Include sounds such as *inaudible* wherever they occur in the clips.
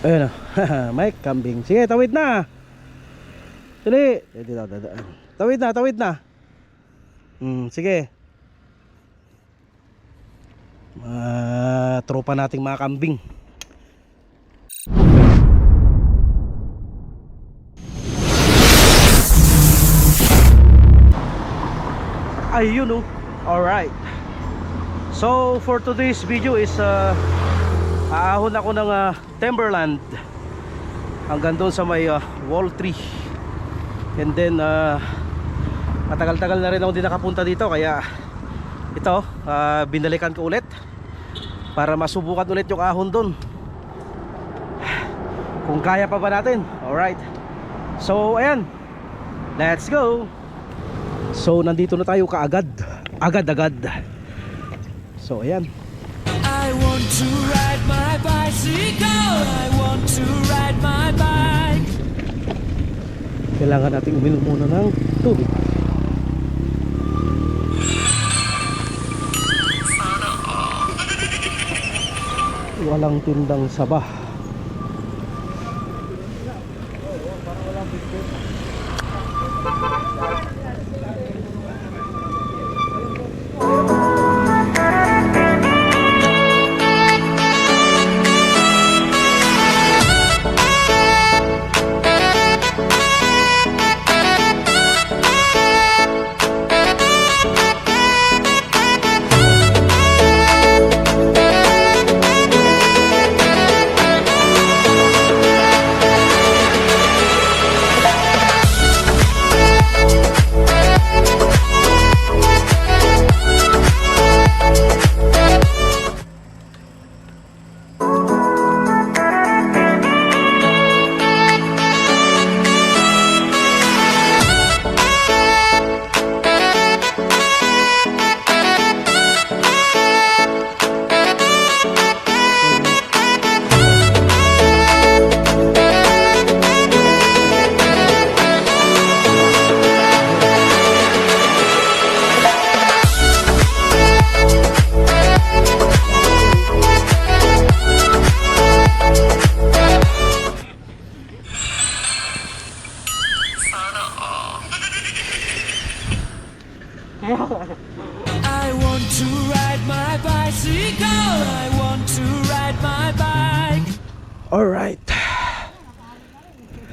Ayun *laughs* na. Mike, kambing. Sige, tawid na. Dali. Dito, dadaan. Tawid na, tawid na. Hmm, sige. Mga tropa nating mga kambing. Ayun oh. Alright. So for today's video is uh, aahon ako ng uh, Timberland hanggang doon sa may uh, wall tree. And then uh, matagal-tagal na rin ako din nakapunta dito kaya ito uh, binalikan ko ulit para masubukan ulit yung ahon doon. Kung kaya pa ba natin. Alright. So ayan. Let's go. So nandito na tayo kaagad. Agad-agad. So ayan. I want to ride my bicycle. I want to ride my bike. Kailangan nating uminom muna ng tubig. *laughs* Walang tindang saba.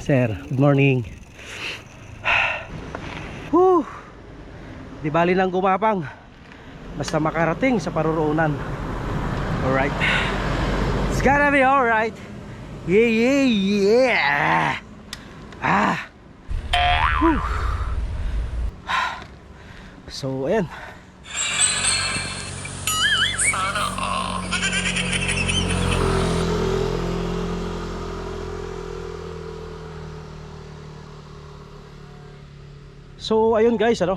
Sir, good morning. Whew. Di bali lang gumapang. Basta makarating sa paruroonan. Alright. It's gonna be alright. Yeah, yeah, yeah. Ah. Whew. So, ayan. So ayun guys ano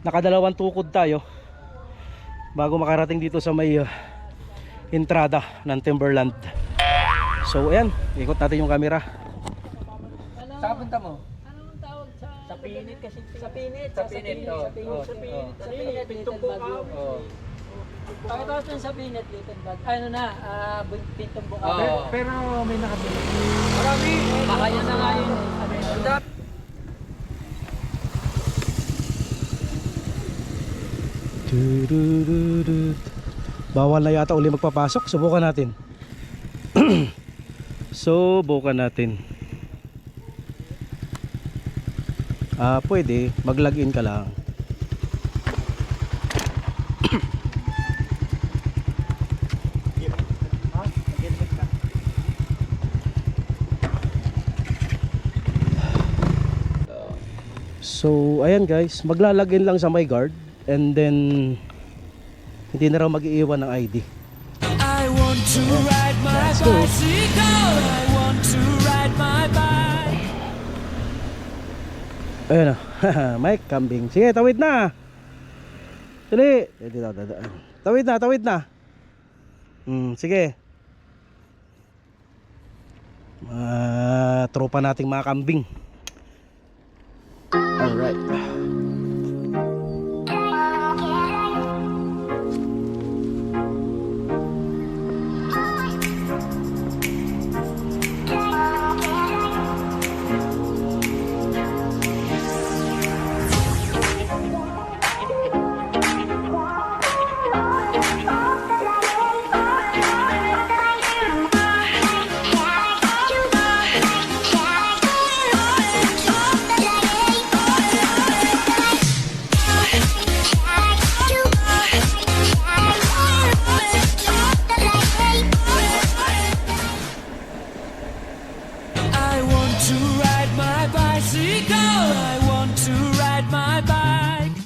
Nakadalawang tukod tayo Bago makarating dito sa may uh, Entrada ng Timberland So ayan Ikot natin yung camera Saan punta mo? Sa pinit kasi. Sa pinit. Sa pinit, oh. Sa pinit. Oh, Sa pinit. oh. Sa pinit. Pintong bukaw. Oo. Pakitapos dun sa pinit, little bag. Ano na, ah, pintong bukaw. Oo. Pero may nakabili Marami! Baka yan na nga yun. eh. Sabi ko, Turururut. Bawal na yata uli magpapasok. Subukan natin. *clears throat* Subukan natin. Ah, pwede. Mag-login ka lang. So, ayan guys, maglalagin lang sa my guard and then hindi na raw mag-iiwan ng ID. I want to ride my bicycle. I want to ride my bike. Ayun na. *laughs* Mike, kambing. Sige, tawid na. Dali. Dito, dadaan. Tawid na, tawid na. Hmm, sige. Mga tropa nating mga kambing. Alright. bicycle, I want to ride my bike.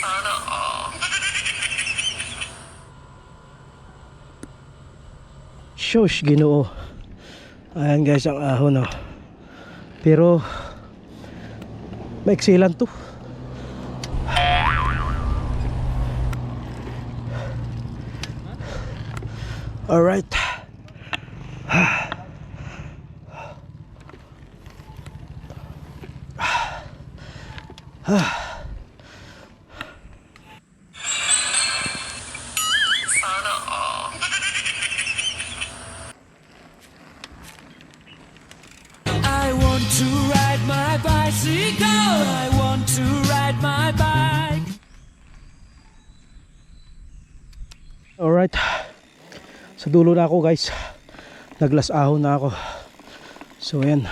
Sana all. Shush, ginoo. Ayan guys, ang ahon oh. Pero, maiksi lang to. Alright. Alright. Sa dulo na ako guys. Naglas ahon na ako. So ayan.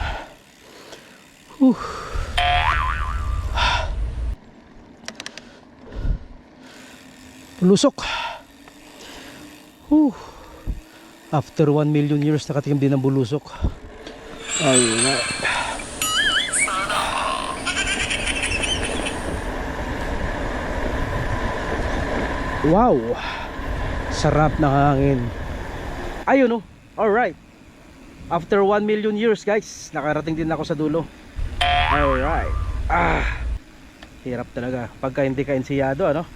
Whew. Lusok. Whew. After 1 million years nakatikim din ng bulusok. Alright. Wow. Sarap ng hangin. Ayun oh. Alright. After 1 million years guys, nakarating din ako sa dulo. Alright. Ah. Hirap talaga. Pagka hindi ka ensiyado, ano?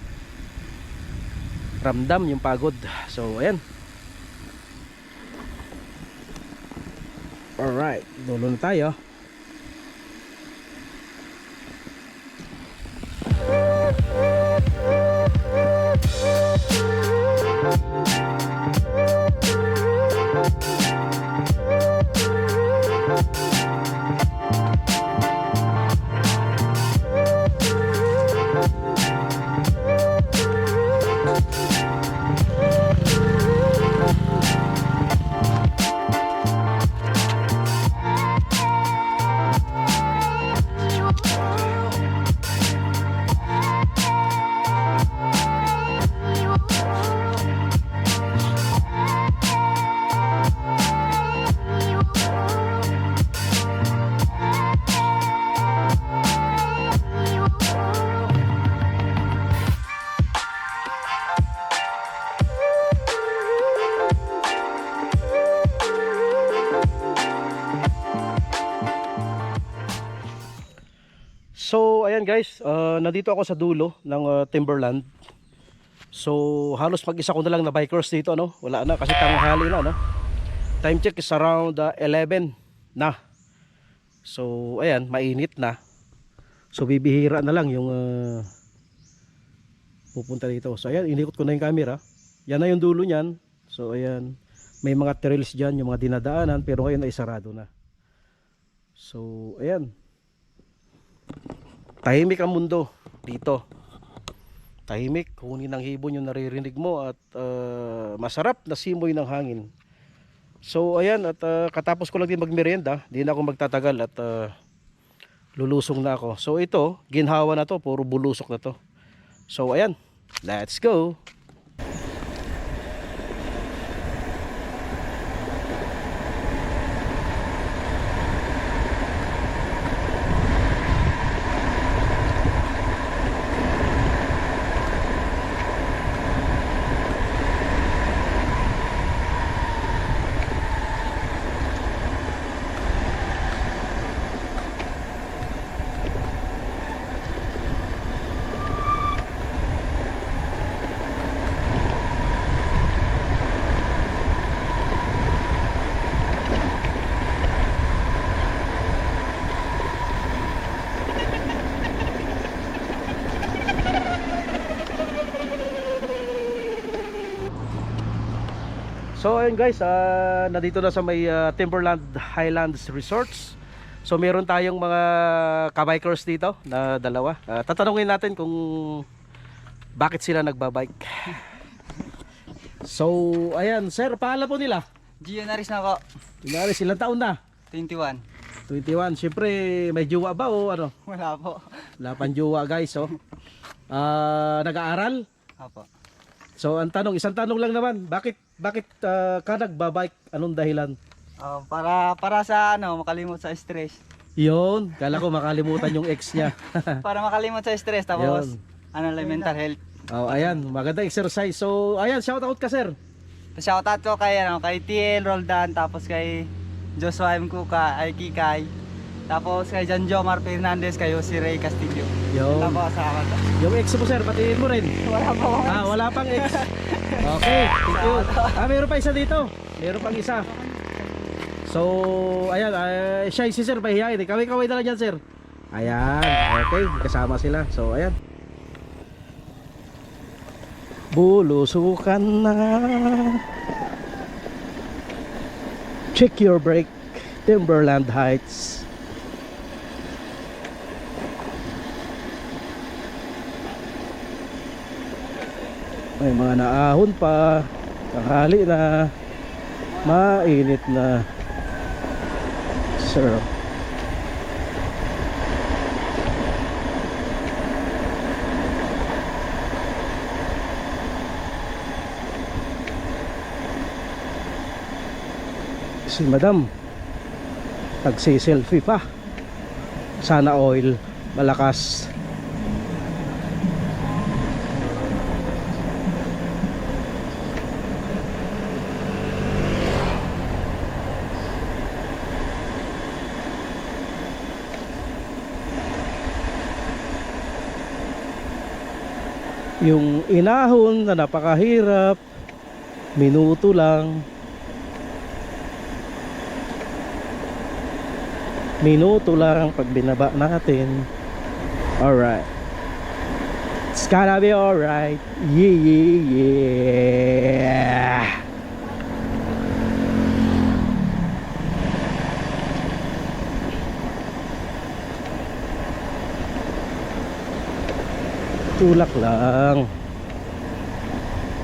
Ramdam yung pagod. So, ayan. Alright. Dulo na tayo. Ayan guys, uh, nandito ako sa dulo ng uh, Timberland. So, halos mag-isa ko na lang na bikers dito, no? Wala na kasi tanghali na, no? Time check is around uh, 11 na. So, ayan, mainit na. So, bibihira na lang yung uh, pupunta dito. So, ayan, inikot ko na yung camera. Yan na yung dulo niyan. So, ayan, may mga trails dyan, yung mga dinadaanan, pero ngayon ay sarado na. So, ayan, tahimik ang mundo dito tahimik kunin ng hibon yung naririnig mo at uh, masarap na simoy ng hangin. So ayan at uh, katapos ko lang din magmerienda di na ako magtatagal at uh, lulusong na ako. So ito ginhawa na to puro bulusok na to. So ayan let's go So ayun guys, ah, nandito na sa may ah, Timberland Highlands Resorts. So meron tayong mga kabikers dito na dalawa. Ah, tatanungin natin kung bakit sila nagbabike. So ayan, sir, pangalan po nila. Gio Naris na ako. Tinari silang taon na. 21. 21. Siyempre, may jowa ba o ano? Wala po. Wala pang jowa guys, oh. Ah, nag-aaral? Apo. So ang tanong, isang tanong lang naman, bakit bakit ah, ka nagbabike? Anong dahilan? Oh, para para sa ano, makalimot sa stress. Yun, kala ko makalimutan yung ex niya. *laughs* para makalimot sa stress tapos Yun. ano lang mental health. oh, ayan, maganda exercise. So, ayan, shout out ka sir. Shoutout ko kay, ano, kay TL Roldan, tapos kay Joshua M. Kuka, ay Kikay. Tapos kay John Jomar Fernandez, kay si Ray Castillo. Yo. Wala po kasama to. Yung ex mo sir, batiin mo rin. Wala po. Ah, wala pang ex. *laughs* Okay, thank you. Ah, meron pa isa dito. Meron pang isa. So, ayan, uh, siya si sir, pahihain. eh. Kaway-kaway na lang yan, sir. Ayan, okay, kasama sila. So, ayan. Bulusukan na. Check your brake. Timberland Heights. May mga naahon pa. Tanghali na. Mainit na. Sir. Si Madam nagsi-selfie pa. Sana oil malakas. Yung inahon na napakahirap minuto lang. Minuto lang pag binaba natin. Alright. It's gonna be alright. Yeah yeah yeah tulak lang.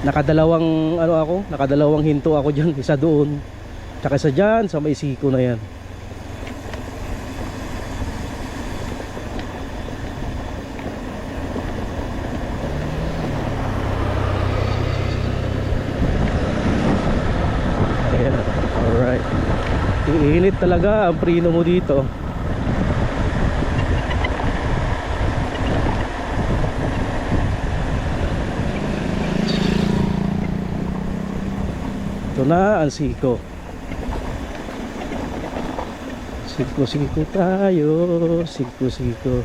Nakadalawang ano ako nakadalawang hinto ako dyan isa doon. Tsaka isa dyan sa may siko na yan. Ayan, alright. Iinit talaga ang prino mo dito Ito na ang siko. Siko-siko tayo. Siko-siko.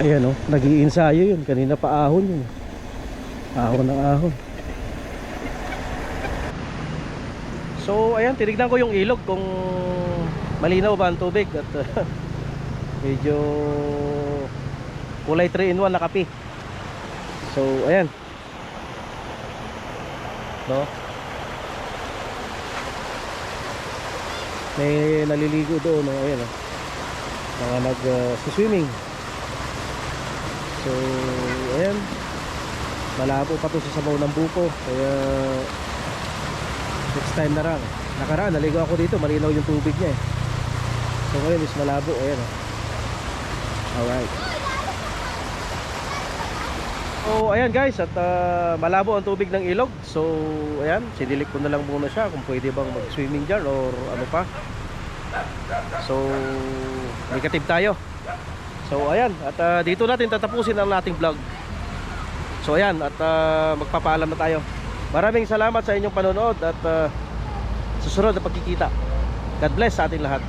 Ayan o, oh, nag-iinsayo yun. Kanina pa ahon yun. Ahon ng ahon. So, ayan, tinignan ko yung ilog kung malinaw ba ang tubig at *laughs* medyo kulay 3 in 1 na kape. So, ayan. No? May naliligo doon, no? Ayan, no? Mga nag-swimming. so, ayan. Malabo pa to sa sabaw ng buko. Kaya, next time na lang. Nakaraan, naligo ako dito. Malinaw yung tubig niya, eh. So, ngayon is malabo. Ayan, no? Alright. So ayan guys at ah, malabo ang tubig ng ilog. So ayan sinilik ko na lang muna siya kung pwede bang mag swimming dyan or ano pa. So negative tayo. So ayan at ah, dito natin tatapusin ang ating vlog. So ayan at ah, magpapaalam na tayo. Maraming salamat sa inyong panonood at ah, susunod na pagkikita. God bless sa ating lahat